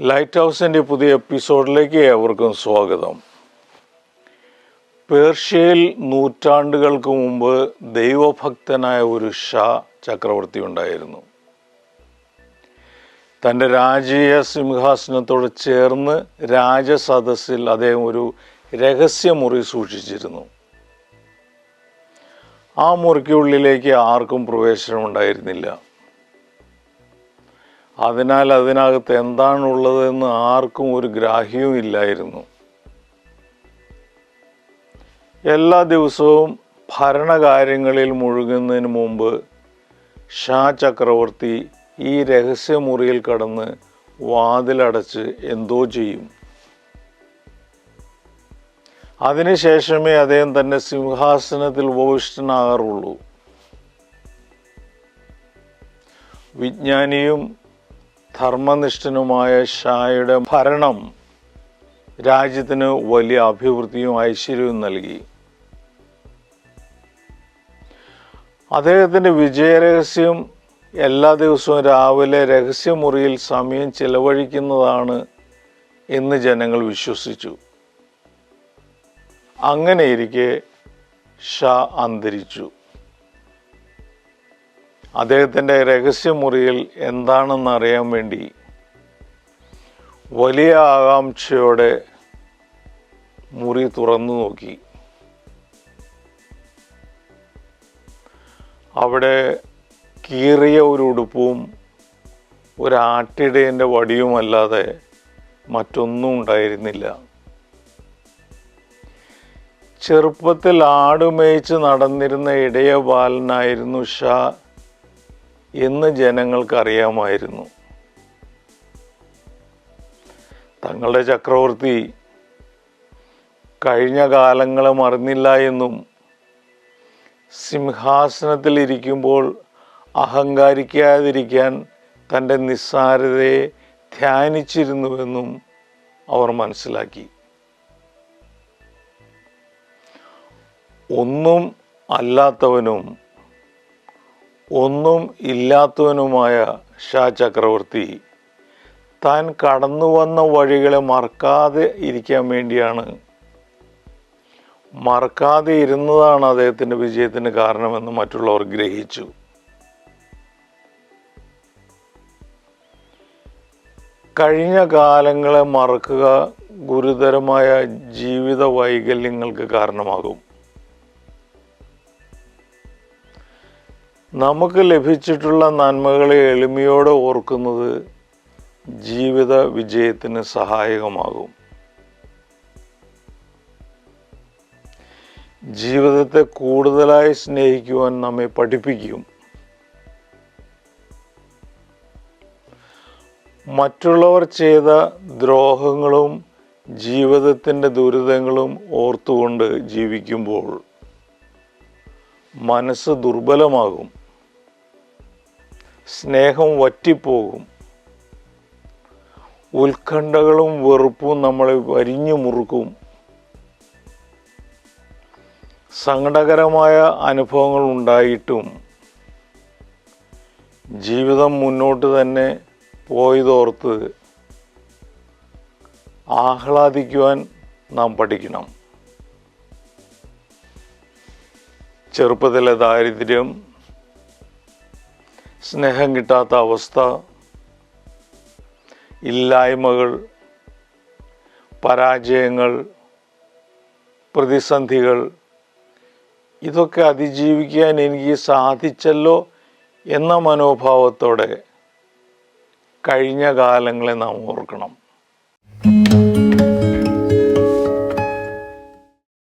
Light ഹൗസിന്റെ പുതിയ എപ്പിസോഡിലേക്ക് ഏവർക്കും സ്വാഗതം. പേർഷ്യയിൽ നൂറ്റാണ്ടുകൾക്ക് മുമ്പ് ദൈവഭക്തനായ ഒരു ഷാ ചക്രവർത്തി ഉണ്ടായിരുന്നു. തന്റെ രാജീയ സിംഹാസനത്തോട് ചേർന്ന് രാജസദസ്സിൽ അദ്ദേഹം ഒരു രഹസ്യമുറി സൂക്ഷിച്ചിരുന്നു. ആ മുറിക്കുള്ളിലേക്ക് ആർക്കും പ്രവേശനം ഉണ്ടായിരുന്നില്ല അതിനാൽ അതിനകത്ത് എന്താണുള്ളതെന്ന് ആർക്കും ഒരു ഗ്രാഹ്യവും ഇല്ലായിരുന്നു. എല്ലാ ദിവസവും ഭരണകാര്യങ്ങളിൽ മുഴുകുന്നതിന് മുമ്പ് ഷാ ചക്രവർത്തി ഈ രഹസ്യമുറിയിൽ കടന്ന് വാതിലടച്ച് എന്തോ ചെയ്യും. അതിനുശേഷമേ അദ്ദേഹം തന്നെ സിംഹാസനത്തിൽ ഉപവിഷ്ടനാകാറുള്ളൂ. വിജ്ഞാനിയും ധർമ്മനിഷ്ഠനുമായ ഷായുടെ ഭരണം രാജ്യത്തിന് വലിയ അഭിവൃദ്ധിയും ഐശ്വര്യവും നൽകി. അദ്ദേഹത്തിന്റെ വിജയരഹസ്യം എല്ലാ ദിവസവും രാവിലെ രഹസ്യമുറിയിൽ സമയം ചിലവഴിക്കുന്നതാണ് എന്ന് ജനങ്ങൾ വിശ്വസിച്ചു. അങ്ങനെയിരിക്കെ ഷാ അന്തരിച്ചു. അദ്ദേഹത്തിന്റെ രഹസ്യമുറിയിൽ എന്താണെന്ന് അറിയാൻ വേണ്ടി വലിയ ആകാംക്ഷയോടെ മുറി തുറന്നു നോക്കി. അവിടെ കീറിയ ഒരു ഉടുപ്പും ഒരാട്ടിടേന്റെ വടിയുമല്ലാതെ മറ്റൊന്നും ഉണ്ടായിരുന്നില്ല. ചെറുപ്പത്തിൽ ആടുമേയിച്ച് നടന്നിരുന്ന ഇടയ ബാലനായിരുന്നു ഷാ എന്ന് ജനങ്ങൾക്ക് അറിയാമായിരുന്നു തങ്ങളുടെ ചക്രവർത്തി കഴിഞ്ഞ കാലങ്ങളെ മറന്നില്ല എന്നും സിംഹാസനത്തിൽ ഇരിക്കുമ്പോൾ അഹങ്കാരിക്കാതിരിക്കാൻ തന്റെ നിസ്സാരതയെ ധ്യാനിച്ചിരുന്നുവെന്നും അവർ മനസ്സിലാക്കി. ഒന്നും അല്ലാത്തവനും ഒന്നും ഇല്ലാത്തവനുമായ ഷാ ചക്രവർത്തി താൻ കടന്നു വന്ന വഴികളെ മറക്കാതെ ഇരിക്കാൻ വേണ്ടിയാണ്. മറക്കാതെ ഇരുന്നതാണ് അദ്ദേഹത്തിന്റെ വിജയത്തിന് കാരണമെന്ന് മറ്റുള്ളവർ ഗ്രഹിച്ചു. കഴിഞ്ഞ കാലങ്ങളെ മറക്കുക ഗുരുതരമായ ജീവിത വൈകല്യങ്ങൾക്ക് കാരണമാകും. നമുക്ക് ലഭിച്ചിട്ടുള്ള നന്മകളെ എളിമയോടെ ഓർക്കുന്നത് ജീവിത വിജയത്തിന് സഹായകമാകും. ജീവിതത്തെ കൂടുതലായി സ്നേഹിക്കുവാൻ നമ്മെ പഠിപ്പിക്കും. മറ്റുള്ളവർ ചെയ്ത ദ്രോഹങ്ങളും ജീവിതത്തിന്റെ ദുരിതങ്ങളും ഓർത്തുകൊണ്ട് ജീവിക്കുമ്പോൾ മനസ്സ് ദുർബലമാകും. സ്നേഹം വറ്റിപ്പോകും. ഉത്കണ്ഠകളും വെറുപ്പും നമ്മളെ വരിഞ്ഞു മുറുക്കും. സങ്കടകരമായ അനുഭവങ്ങൾ ഉണ്ടായിട്ടും ജീവിതം മുന്നോട്ട് തന്നെ പോയതോർത്ത് ആഹ്ലാദിക്കുവാൻ നാം പഠിക്കണം. ചെറുപ്പത്തിലെ ദാരിദ്ര്യം സ്നേഹം കിട്ടാത്ത അവസ്ഥ ഇല്ലായ്മകൾ പരാജയങ്ങൾ പ്രതിസന്ധികൾ ഇതൊക്കെ അതിജീവിക്കാൻ എനിക്ക് സാധിച്ചല്ലോ എന്ന മനോഭാവത്തോടെ കഴിഞ്ഞ കാലങ്ങളെ നാം ഓർക്കണം.